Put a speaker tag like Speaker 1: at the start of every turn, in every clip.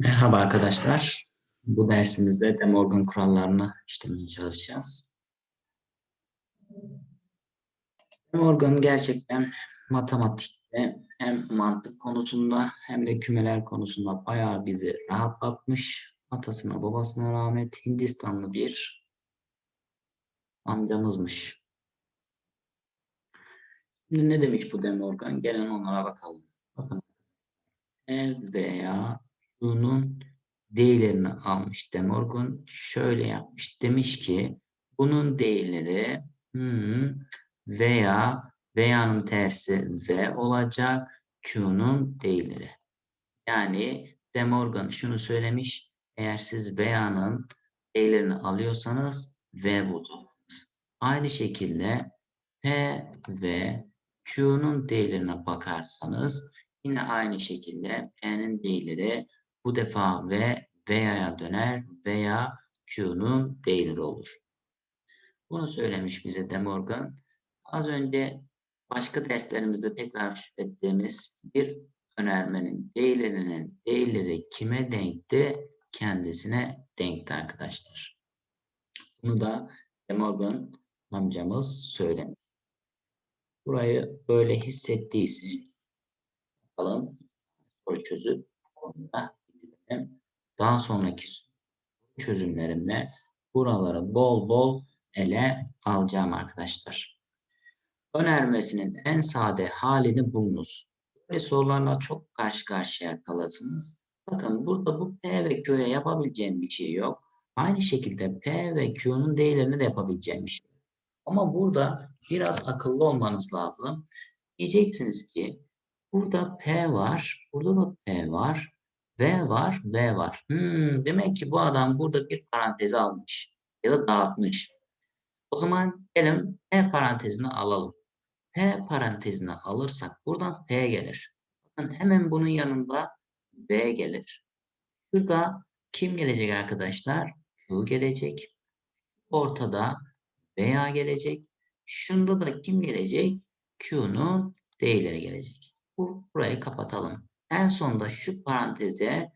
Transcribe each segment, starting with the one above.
Speaker 1: Merhaba arkadaşlar. Bu dersimizde De Morgan kurallarını işlemeye çalışacağız. De Morgan gerçekten matematikte hem mantık konusunda hem de kümeler konusunda bayağı bizi rahatlatmış. Atasına babasına rahmet Hindistanlı bir amcamızmış. Ne demiş bu De Morgan? Gelin onlara bakalım. Bakın. E veya Q'nun değerlerini almış De Morgan. Şöyle yapmış. Demiş ki bunun değerleri hmm, veya veya'nın tersi v olacak. Q'nun değerleri. Yani De Morgan şunu söylemiş. Eğer siz veya'nın değerlerini alıyorsanız v bulacaksınız. Aynı şekilde P ve Q'nun değerlerine bakarsanız yine aynı şekilde P'nin değerleri bu defa V veya'ya döner veya Q'nun değeri olur. Bunu söylemiş bize De Morgan. Az önce başka derslerimizde tekrar ettiğimiz bir önermenin değerlerinin değerleri kime denkti? Kendisine denkti arkadaşlar. Bunu da De Morgan amcamız söylemiş. Burayı böyle hissettiyse bakalım soru çözüp konuda bitirelim. Daha sonraki çözümlerimle buraları bol bol ele alacağım arkadaşlar. Önermesinin en sade halini bulunuz. Böyle sorularla çok karşı karşıya kalırsınız. Bakın burada bu P ve Q'ya yapabileceğim bir şey yok. Aynı şekilde P ve Q'nun değerlerini de yapabileceğim bir şey. Ama burada biraz akıllı olmanız lazım. Diyeceksiniz ki burada P var, burada da P var, V var, V var. Hmm, demek ki bu adam burada bir parantezi almış ya da dağıtmış. O zaman gelin P parantezini alalım. P parantezini alırsak buradan P gelir. Bakın hemen bunun yanında V gelir. Şurada kim gelecek arkadaşlar? Q gelecek. Ortada veya gelecek. Şunda da kim gelecek? Q'nun değerleri gelecek. Bu, burayı kapatalım. En sonda şu paranteze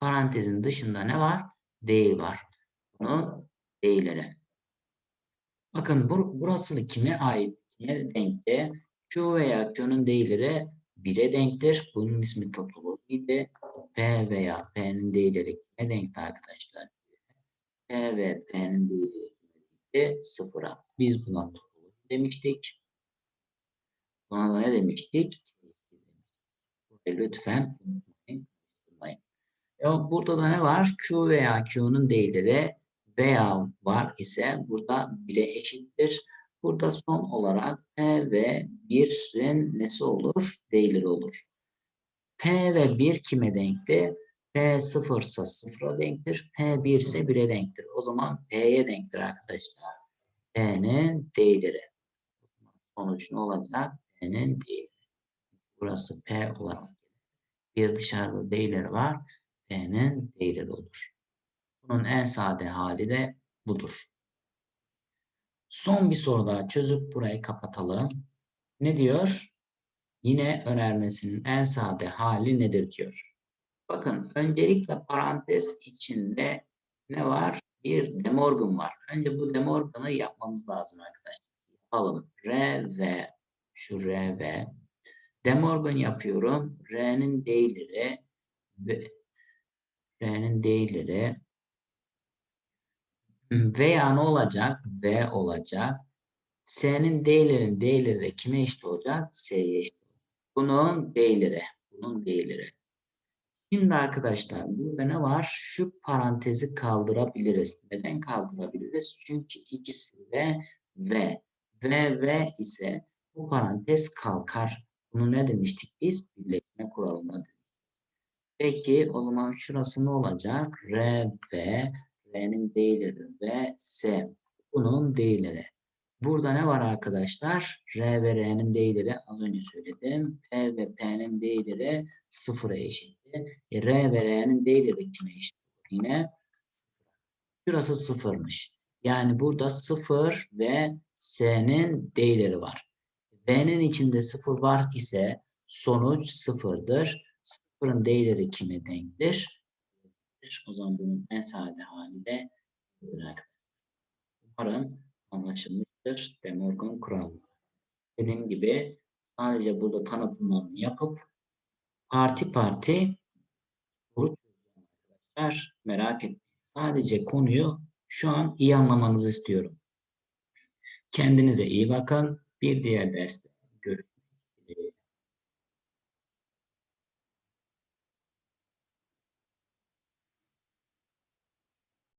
Speaker 1: parantezin dışında ne var? Değer var. Bunun değerleri. Bakın bur burası kime ait? Kime denkte? Q veya Q'nun değerleri 1'e denktir. Bunun ismi topolojiydi. P veya P'nin değerleri kime denkti arkadaşlar? P ve P'nin değerleri de sıfıra. Biz buna topoloji demiştik. Buna ne demiştik? Lütfen unutmayın. Ya burada da ne var? Q veya Q'nun değerleri veya var ise burada bile eşittir. Burada son olarak P ve 1'in nesi olur? Değerleri olur. P ve 1 kime denkti? P 0 ise 0'a denktir. P 1 ise 1'e denktir. O zaman P'ye denktir arkadaşlar. P'nin değerleri. Sonuç ne olacak? P'nin değeri. Burası P olarak. Bir dışarıda değerleri var. P'nin değerleri olur. Bunun en sade hali de budur. Son bir soru daha çözüp burayı kapatalım. Ne diyor? Yine önermesinin en sade hali nedir diyor. Bakın öncelikle parantez içinde ne var? Bir De Morgan var. Önce bu De Morgan'ı yapmamız lazım arkadaşlar. Yapalım. R ve şu R ve De Morgan yapıyorum. R'nin değerleri ve R'nin değerleri veya ne olacak? V olacak. S'nin değerlerin değerleri de kime eşit olacak? S'ye eşit. Bunun değerleri. Bunun değerleri. Şimdi arkadaşlar burada ne var? Şu parantezi kaldırabiliriz. Neden kaldırabiliriz? Çünkü ikisi de V. V, V ise bu parantez kalkar. Bunu ne demiştik biz? Birleşme kuralına demiştik. Peki o zaman şurası ne olacak? R, V, R'nin değerleri ve S. Bunun değerleri. Burada ne var arkadaşlar? R ve R'nin değerleri az önce söyledim. P ve P'nin değerleri sıfıra eşitti. E, R ve R'nin değerleri kime eşit? Yine şurası sıfırmış. Yani burada sıfır ve S'nin değerleri var. V'nin içinde sıfır var ise sonuç sıfırdır. Sıfırın değerleri kime denktir? O zaman bunun en sade hali de. Umarım anlaşılmıştır De Morgan kuralları. Dediğim gibi sadece burada tanıtımlarını yapıp parti parti soru arkadaşlar. Merak etmeyin. Sadece konuyu şu an iyi anlamanızı istiyorum. Kendinize iyi bakın. Bir diğer derste görüşmek